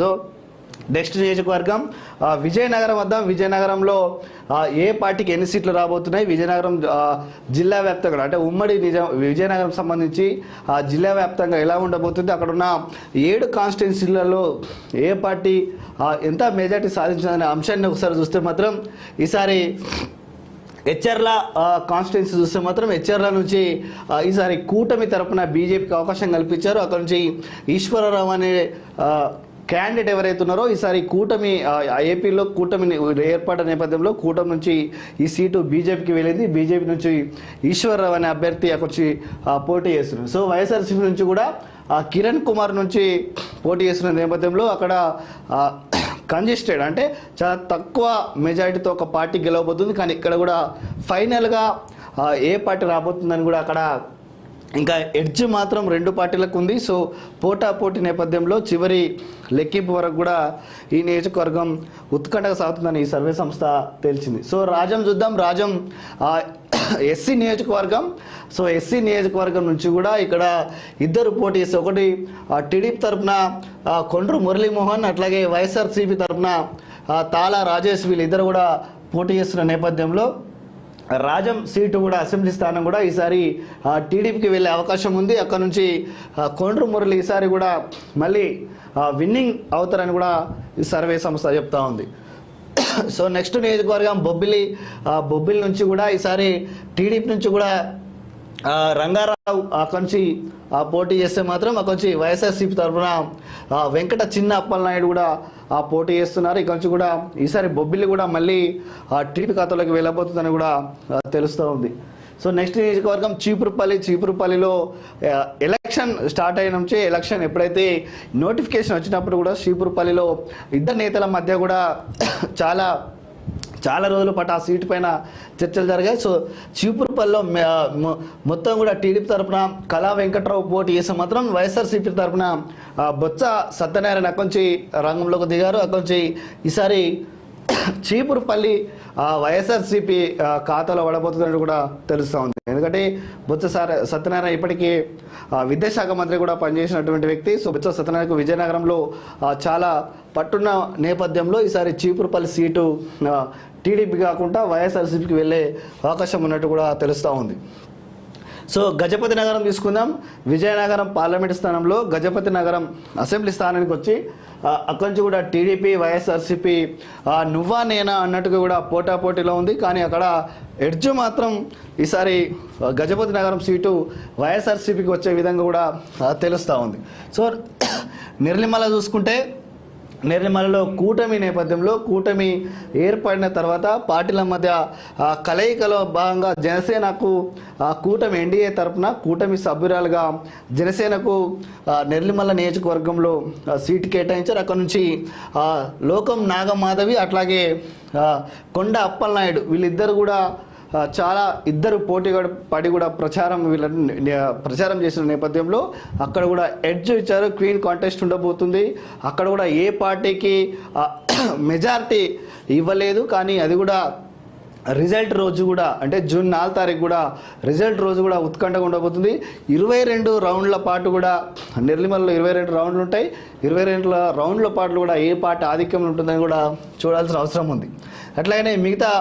So next నియోజకవర్గం విజయనగరం వద్ద విజయనగరంలో ఏ పార్టీకి ఎన్ని సీట్లు రాబోతున్నాయి విజయనగరం జిల్లా వ్యాప్తంగా అంటే ఉమ్మడి నిజం విజయనగరం సంబంధించి ఆ జిల్లా వ్యాప్తంగా ఎలా ఉండబోతుంది అక్కడున్న ఏడు కాన్స్టిట్యున్సీలలో ఏ పార్టీ ఎంత మెజార్టీ సాధించిందనే అంశాన్ని ఒకసారి చూస్తే మాత్రం ఈసారి హెచ్ఆర్ల కాన్స్టిట్యున్సీ చూస్తే మాత్రం హెచ్ఆర్ల నుంచి ఈసారి కూటమి తరపున బీజేపీకి అవకాశం కల్పించారు. అక్కడ నుంచి ఈశ్వరరావు అనే క్యాండిడేట్ ఎవరైతే ఉన్నారో ఈసారి కూటమి ఏపీలో కూటమి ఏర్పాటు నేపథ్యంలో కూటమి నుంచి ఈ సీటు బీజేపీకి వెళ్ళింది. బీజేపీ నుంచి ఈశ్వరరావు అనే అభ్యర్థి అక్కడ వచ్చి పోటీ చేస్తున్నారు. సో వైఎస్ఆర్సీపీ నుంచి కూడా ఆ, కిరణ్ కుమార్ నుంచి పోటీ చేస్తున్న నేపథ్యంలో అక్కడ కంజెస్టెడ్ అంటే చాలా తక్కువ మెజారిటీతో ఒక పార్టీ గెలవబోతుంది. కానీ ఇక్కడ కూడా ఫైనల్గా ఏ పార్టీ రాబోతుందని కూడా అక్కడ ఇంకా ఎడ్జ్ మాత్రం రెండు పార్టీలకు ఉంది. సో పోటా పోటీ నేపథ్యంలో చివరి లెక్కింపు వరకు కూడా ఈ నియోజకవర్గం ఉత్కంఠగా సాగుతుందని ఈ సర్వే సంస్థ తేల్చింది. సో రాజం చూద్దాం. రాజం ఎస్సీ నియోజకవర్గం. సో ఎస్సీ నియోజకవర్గం నుంచి కూడా ఇక్కడ ఇద్దరు పోటీ చేస్తే ఒకటి ఆ, టీడీపీ తరఫున కొండ్రు మురళీమోహన్ అట్లాగే వైఎస్ఆర్సీపీ తరఫున తాలా రాజేష్ వీళ్ళిద్దరు కూడా పోటీ చేస్తున్న నేపథ్యంలో రాజం సీటు కూడా అసెంబ్లీ స్థానం కూడా ఈసారి ఆ, టీడీపీకి వెళ్ళే అవకాశం ఉంది. అక్కడ నుంచి కొండ్రు మురళి ఈసారి కూడా మళ్ళీ విన్నింగ్ అవుతారని కూడా ఈ సర్వే సంస్థ చెప్తా ఉంది. సో నెక్స్ట్ నియోజకవర్గం బొబ్బిలి ఆ, బొబ్బిలి నుంచి కూడా ఈసారి టీడీపీ నుంచి కూడా రంగారావు అక్కడి నుంచి ఆ, పోటీ చేస్తే మాత్రం అక్కడి నుంచి వైఎస్ఆర్సీపీ తరఫున ఆ, వెంకట చిన్న అప్పలనాయుడు కూడా ఆ, పోటీ చేస్తున్నారు. ఇక్కడ నుంచి కూడా ఈసారి బొబ్బిలి కూడా మళ్ళీ ఆ, టీడీపీ ఖాతాలోకి వెళ్ళబోతుందని కూడా తెలుస్తూ ఉంది. సో నెక్స్ట్ నియోజకవర్గం చీపురుపల్లి చీపురుపల్లిలో ఎలక్షన్ స్టార్ట్ అయిన నుంచి ఎలక్షన్ ఎప్పుడైతే నోటిఫికేషన్ వచ్చినప్పుడు కూడా చీపురుపల్లిలో ఇద్దరు నేతల మధ్య కూడా చాలా చాలా రోజుల పాటు ఆ సీటు పైన చర్చలు జరిగాయి. సో చీపురుపల్లిలో మొత్తం కూడా టీడీపీ తరఫున కళా వెంకట్రావు పోటీ చేసే మాత్రం వైఎస్ఆర్సీపీ తరపున బొత్స సత్యనారాయణ అక్కడి నుంచి రంగంలోకి దిగారు. అక్కడి నుంచి ఈసారి చీపురుపల్లి వైఎస్ఆర్సీపీ ఖాతాలో పడబోతుందని కూడా తెలుస్తూ ఉంది. ఎందుకంటే బొత్స సత్యనారాయణ ఇప్పటికీ విద్యాశాఖ మంత్రి కూడా పనిచేసినటువంటి వ్యక్తి. సో బొత్స సత్యనారాయణకు విజయనగరంలో చాలా పట్టున్న నేపథ్యంలో ఈసారి చీపురుపల్లి సీటు టీడీపీ కాకుండా వైఎస్ఆర్సీపీకి వెళ్ళే అవకాశం ఉన్నట్టు కూడా తెలుస్తూ ఉంది. సో గజపతి నగరం తీసుకుందాం. విజయనగరం పార్లమెంట్ స్థానంలో గజపతి నగరం అసెంబ్లీ స్థానానికి వచ్చి అక్కడి నుంచి కూడా టీడీపీ వైఎస్ఆర్సీపీ నువ్వా నేనా అన్నట్టుగా కూడా పోటాపోటీలో ఉంది. కానీ అక్కడ ఎడ్జ్ మాత్రం ఈసారి గజపతి నగరం సీటు వైఎస్ఆర్సీపీకి వచ్చే విధంగా కూడా తెలుస్తూ ఉంది. సో నిర్లిమల చూసుకుంటే నిర్మలలో కూటమి నేపథ్యంలో కూటమి ఏర్పడిన తర్వాత పార్టీల మధ్య కలయికలో భాగంగా జనసేనకు ఆ, కూటమి ఎన్డీఏ తరపున కూటమి సభ్యురాలుగా జనసేనకు ఆ, నెర్లిమల్ల నియోజకవర్గంలో సీటు కేటాయించారు. అక్కడ నుంచి లోకం నాగమాధవి అట్లాగే కొండ అప్పలనాయుడు వీళ్ళిద్దరు కూడా చాలా ఇద్దరు పోటీ పడి కూడా ప్రచారం వీళ్ళ ప్రచారం చేసిన నేపథ్యంలో అక్కడ కూడా ఎడ్జ్ ఇచ్చారు క్వీన్ కాంటెస్ట్ ఉండబోతుంది. అక్కడ కూడా ఏ పార్టీకి మెజారిటీ ఇవ్వలేదు. కానీ అది కూడా రిజల్ట్ రోజు కూడా అంటే జూన్ నాలుగు తారీఖు కూడా రిజల్ట్ రోజు కూడా ఉత్కంఠగా ఉండబోతుంది. ఇరవై రెండు రౌండ్ల పాటు కూడా నిర్లిమల్లో ఇరవై రెండు రౌండ్లు ఉంటాయి. ఇరవై రెండు రౌండ్ల పాటలు కూడా ఏ పాట ఆధిక్యంలో ఉంటుందని కూడా చూడాల్సిన అవసరం ఉంది. అట్లాగనే మిగతా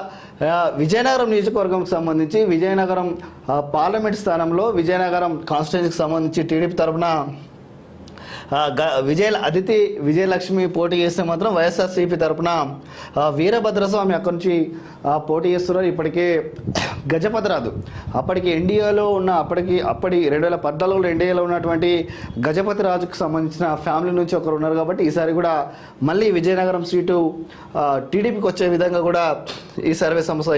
విజయనగరం నియోజకవర్గంకి సంబంధించి విజయనగరం పార్లమెంట్ స్థానంలో విజయనగరం కాన్స్టిట్యున్సీకి సంబంధించి టీడీపీ తరఫున విజయ అదితి విజయలక్ష్మి పోటీ చేస్తే మాత్రం వైఎస్ఆర్సీపీ తరపున వీరభద్రస్వామి అక్కడి నుంచి పోటీ చేస్తున్నారు. ఇప్పటికే గజపతిరాజు అప్పటికి ఎన్డీఏలో ఉన్న అప్పటికి అప్పటి రెండు వేల పద్నాలుగులో ఎన్డీఏలో ఉన్నటువంటి గజపతి రాజుకు సంబంధించిన ఫ్యామిలీ నుంచి ఒకరు ఉన్నారు కాబట్టి ఈసారి కూడా మళ్ళీ విజయనగరం సీటు టీడీపీకి వచ్చే విధంగా కూడా ఈ సర్వే సంస్థ